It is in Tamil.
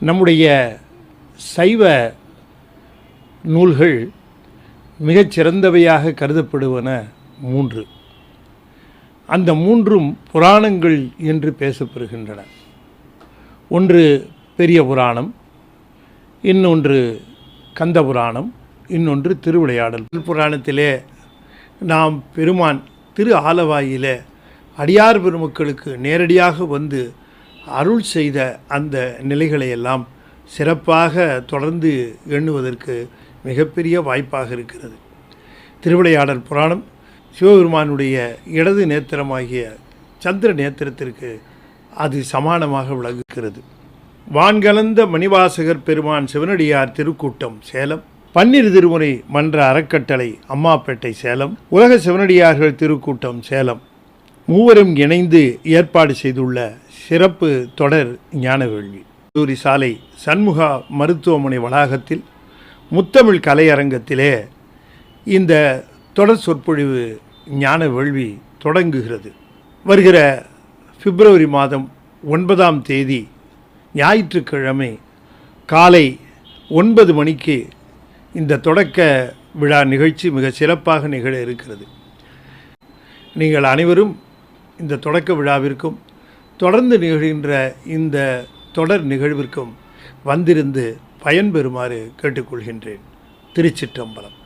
நம்முடைய சைவ நூல்கள் மிகச்சிறந்தவையாக கருதப்படுவன மூன்று. அந்த மூன்றும் புராணங்கள் என்று பேசப்படுகின்றன. ஒன்று பெரிய புராணம் இன்னொன்று கந்த புராணம் இன்னொன்று திருவிளையாடல். புராணத்திலே நாம் பெருமான் திரு ஆலவாயிலே அடியார் பெருமக்களுக்கு நேரடியாக வந்து அருள் செய்த அந்த நிலைகளை எல்லாம் சிறப்பாக தொடர்ந்து எண்ணுவதற்கு மிகப்பெரிய வாய்ப்பாக இருக்கிறது. திருவிளையாடல் புராணம் சிவபெருமானுடைய இடது நேத்திரமாகிய சந்திர நேத்திரத்திற்கு அது சமானமாக விளங்குகிறது. வான்கலந்த மணிவாசகர் பெருமான் சிவனடியார் திருக்கூட்டம் சேலம் பன்னிரு திருமுறை மன்ற அறக்கட்டளை அம்மாப்பேட்டை சேலம் உலக சிவனடியார்கள் திருக்கூட்டம் சேலம் மூவரும் இணைந்து ஏற்பாடு செய்துள்ள சிறப்பு தொடர் ஞானவேள்வி. கல்லூரி சாலை சண்முகா மருத்துவமனை வளாகத்தில் முத்தமிழ் கலையரங்கத்திலே இந்த தொடர் சொற்பொழிவு ஞான வேள்வி தொடங்குகிறது. வருகிற பிப்ரவரி மாதம் ஒன்பதாம் தேதி ஞாயிற்றுக்கிழமை காலை ஒன்பது மணிக்கு இந்த தொடக்க விழா நிகழ்ச்சி மிக சிறப்பாக நிகழ இருக்கிறது. நீங்கள் அனைவரும் இந்த தொடக்க விழாவிற்கும் தொடர்ந்து நிகழ்கின்ற இந்த தொடர் நிகழ்விற்கும் வந்திருந்து பயன்பெறுமாறு கேட்டுக்கொள்கின்றேன். திருச்சிற்றம்பலம்.